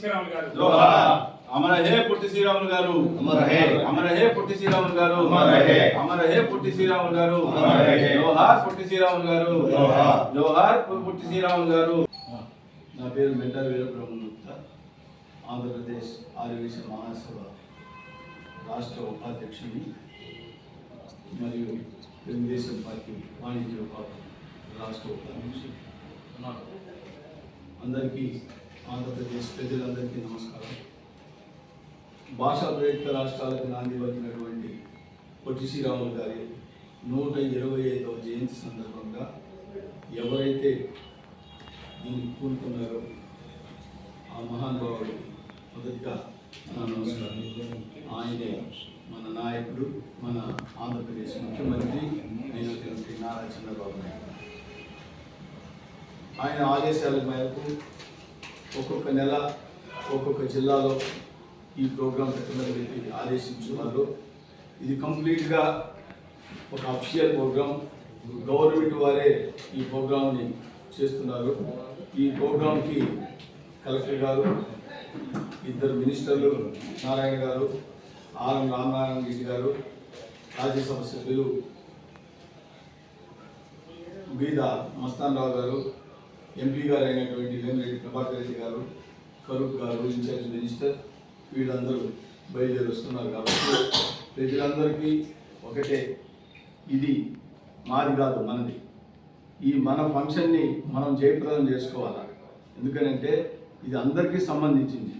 శ్రీరాములు గారు. జోహార్. అమర హే పొట్టి శ్రీరాములు గారు. అమర హే. అమర హే పొట్టి శ్రీరాములు గారు. అమర హే. అమర హే పొట్టి శ్రీరాములు గారు. అమర హే. జోహార్ పొట్టి శ్రీరాములు గారు. జోహార్. పొట్టి శ్రీరాములు గారు. నా పేరు మెంటర్ వీరబ్రహ్మ గుప్తా ఆంధ్రప్రదేశ్ ఆర్యవేశ మహాసభ రాష్ట్ర ఉపాధ్యక్షుని మరియు తెలుగుదేశం పార్టీ వాణిజ్య రాష్ట్ర ఉపాధ్యక్షుడు అందరికీ ఆంధ్రప్రదేశ్ ప్రజలందరికీ నమస్కారం. భాషా ప్రయుక్త రాష్ట్రాలకు నాంది పలికినటువంటి పొట్టి శ్రీరాములు గారి నూట ఇరవై ఐదవ జయంతి సందర్భంగా ఎవరైతే దీన్ని కూరుకున్నారో ఆ మహానుభావుడు మొదటిగా నా నమస్కారం. ఆయనే మన నాయకుడు మన ఆంధ్రప్రదేశ్ ముఖ్యమంత్రి అయినటువంటి నారా చంద్రబాబు నాయుడు. ఆయన ఆదేశాల మేరకు ఒక్కొక్క నెల ఒక్కొక్క జిల్లాలో ఈ ప్రోగ్రాం పెట్టమని చెప్పి ఆదేశించున్నారు. ఇది కంప్లీట్గా ఒక అఫిషియల్ ప్రోగ్రామ్ గవర్నమెంట్ వారే ఈ ప్రోగ్రామ్ని చేస్తున్నారు. ఈ ప్రోగ్రామ్కి కలెక్టర్ గారు ఇద్దరు మినిస్టర్లు నారాయణ గారు ఆర్ఎం రామనారాయణ రెడ్డి గారు రాజ్యసభ సభ్యులు బీద మస్తాన్ రావు గారు ఎంపీ గారు అయినటువంటి వేమిరెడ్డి ప్రభాకర్ రెడ్డి గారు ఫరూక్ గారు ఇన్ఛార్జ్ మినిస్టర్ వీళ్ళందరూ బయలుదేరి వస్తున్నారు కాబట్టి ప్రజలందరికీ ఒకటే ఇది మాది కాదు మనది. ఈ మన ఫంక్షన్ని మనం జయప్రదం చేసుకోవాలా? ఎందుకనంటే ఇది అందరికీ సంబంధించింది.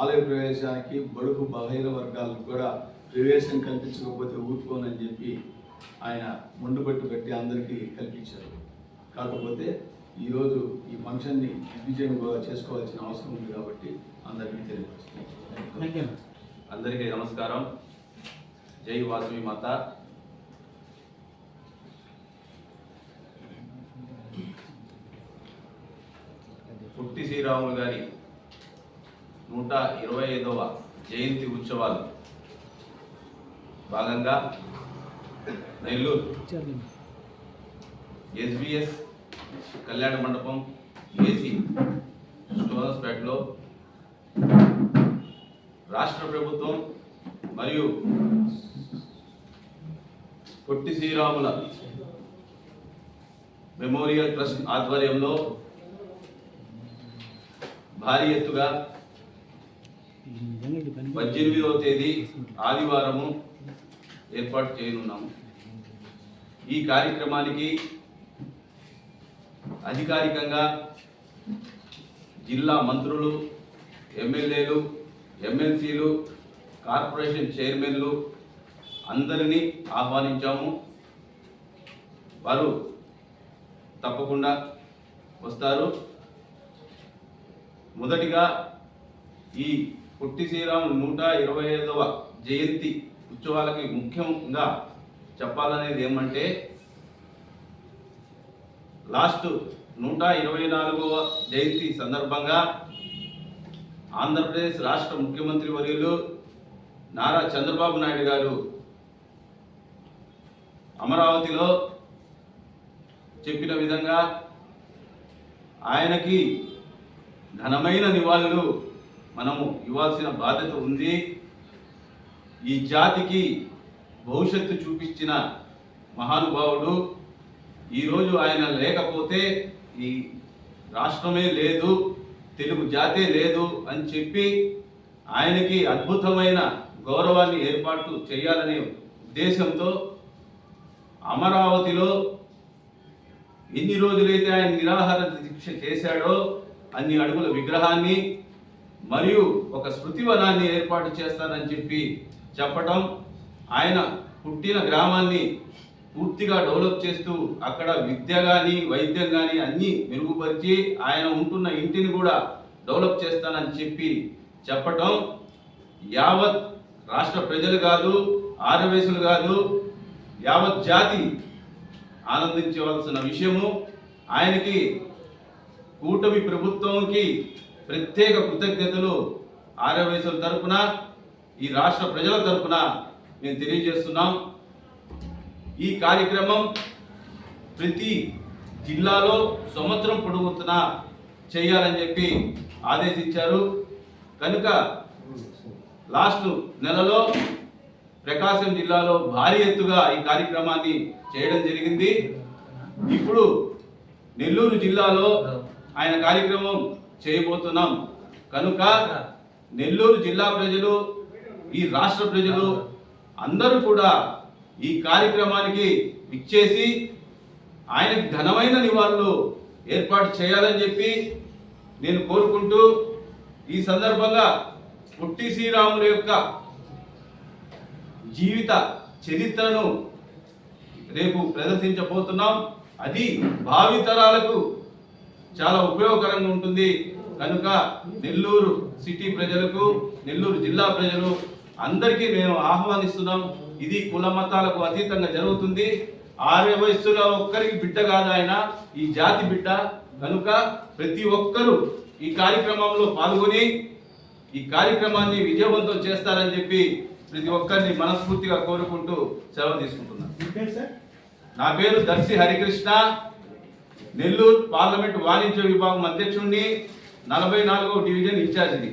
ఆలయ ప్రవేశానికి బడుగు బలహీన వర్గాలకు కూడా ప్రవేశం కల్పించకపోతే ఊరుకోనని చెప్పి ఆయన ముండుపట్టు పెట్టి అందరికీ కల్పించారు. కాకపోతే ఈరోజు ఈ ఫంక్షన్ని దిగ్విజయంగా చేసుకోవాల్సిన అవసరం ఉంది కాబట్టి అందరికీ తెలియపరుస్తున్నాను. అందరికీ నమస్కారం. జై వాసవి మాత. పుట్టి శ్రీరాములు గారి నూట ఇరవై ఐదవ జయంతి ఉత్సవాలు. భాగంగా నెల్లూరు ఎస్బిఎస్ కళ్యాణ మండపం ఏసీ స్టోనస్పేటలో రాష్ట్ర ప్రభుత్వం మరియు పొట్టి శ్రీరాముల మెమోరియల్ ట్రస్ట్ ఆధ్వర్యంలో భారీ ఎత్తుగా పద్దెనిమిదవ తేదీ ఆదివారము ఏర్పాటు చేయనున్నాము. ఈ కార్యక్రమానికి అధికారికంగా జిల్లా మంత్రులు ఎమ్మెల్యేలు ఎమ్మెల్సీలు కార్పొరేషన్ చైర్మన్లు అందరినీ ఆహ్వానించాము. వారు తప్పకుండా వస్తారు. మొదటిగా ఈ పొట్టి శ్రీరాములు నూట ఇరవై ఐదవ జయంతి ఉత్సవాలకి ముఖ్యంగా చెప్పాలనేది ఏమంటే లాస్ట్ నూట ఇరవై నాలుగవ జయంతి సందర్భంగా ఆంధ్రప్రదేశ్ రాష్ట్ర ముఖ్యమంత్రి వర్యులు నారా చంద్రబాబు నాయుడు గారు అమరావతిలో చెప్పిన విధంగా ఆయనకి ఘనమైన నివాళులు మనము ఇవ్వాల్సిన బాధ్యత ఉంది. ఈ జాతికి భవిష్యత్తు చూపించిన మహానుభావుడు ఈరోజు ఆయన లేకపోతే ఈ రాష్ట్రమే లేదు తెలుగు జాతే లేదు అని చెప్పి ఆయనకి అద్భుతమైన గౌరవాన్ని ఏర్పాటు చేయాలనే ఉద్దేశంతో అమరావతిలో ఎన్ని రోజులైతే ఆయన నిరాహార దీక్ష చేశాడో అన్ని అడుగుల విగ్రహాన్ని మరియు ఒక స్మృతివనాన్ని ఏర్పాటు చేస్తానని చెప్పి చెప్పటం ఆయన పుట్టిన గ్రామాన్ని పూర్తిగా డెవలప్ చేస్తూ అక్కడ విద్య కానీ వైద్యం కానీ అన్నీ మెరుగుపరిచి ఆయన ఉంటున్న ఇంటిని కూడా డెవలప్ చేస్తానని చెప్పి చెప్పటం యావత్ రాష్ట్ర ప్రజలు కాదు ఆర్యవేశులు కాదు యావత్ జాతి ఆనందించవలసిన విషయము. ఆయనకి కూటమి ప్రభుత్వంకి ప్రత్యేక కృతజ్ఞతలు ఆర్యవయసుల తరపున ఈ రాష్ట్ర ప్రజల తరపున మేము తెలియజేస్తున్నాం. ఈ కార్యక్రమం ప్రతి జిల్లాలో సంవత్సరం పొడుగుతున్న చేయాలని చెప్పి ఆదేశించారు. కనుక లాస్ట్ నెలలో ప్రకాశం జిల్లాలో భారీ ఎత్తుగా ఈ కార్యక్రమాన్ని చేయడం జరిగింది. ఇప్పుడు నెల్లూరు జిల్లాలో ఆయన కార్యక్రమం చేయబోతున్నాం. కనుక నెల్లూరు జిల్లా ప్రజలు ఈ రాష్ట్ర ప్రజలు అందరూ కూడా ఈ కార్యక్రమానికి ఇచ్చేసి ఆయనకి ఘనమైన నివాళులు ఏర్పాటు చేయాలని చెప్పి నేను కోరుకుంటూ ఈ సందర్భంగా పుట్టి శ్రీరాముల యొక్క జీవిత చరిత్రను రేపు ప్రదర్శించబోతున్నాం. అది భావితరాలకు చాలా ఉపయోగకరంగా ఉంటుంది. కనుక నెల్లూరు సిటీ ప్రజలకు నెల్లూరు జిల్లా ప్రజలు అందరికీ మేము ఆహ్వానిస్తున్నాం. ఇది కుల మతాలకు అతీతంగా జరుగుతుంది. ఆర్య వయస్సులో ఒక్కరికి బిడ్డ కాదు ఆయన ఈ జాతి బిడ్డ. కనుక ప్రతి ఒక్కరూ ఈ కార్యక్రమంలో పాల్గొని ఈ కార్యక్రమాన్ని విజయవంతం చేస్తారని చెప్పి ప్రతి ఒక్కరిని మనస్ఫూర్తిగా కోరుకుంటూ సెలవు తీసుకుంటున్నాను. నా పేరు దర్శి హరికృష్ణ. నెల్లూరు పార్లమెంట్ వాణిజ్య విభాగం అధ్యక్షుడిని నలభై నాలుగవ డివిజన్ ఇన్ఛార్జిని.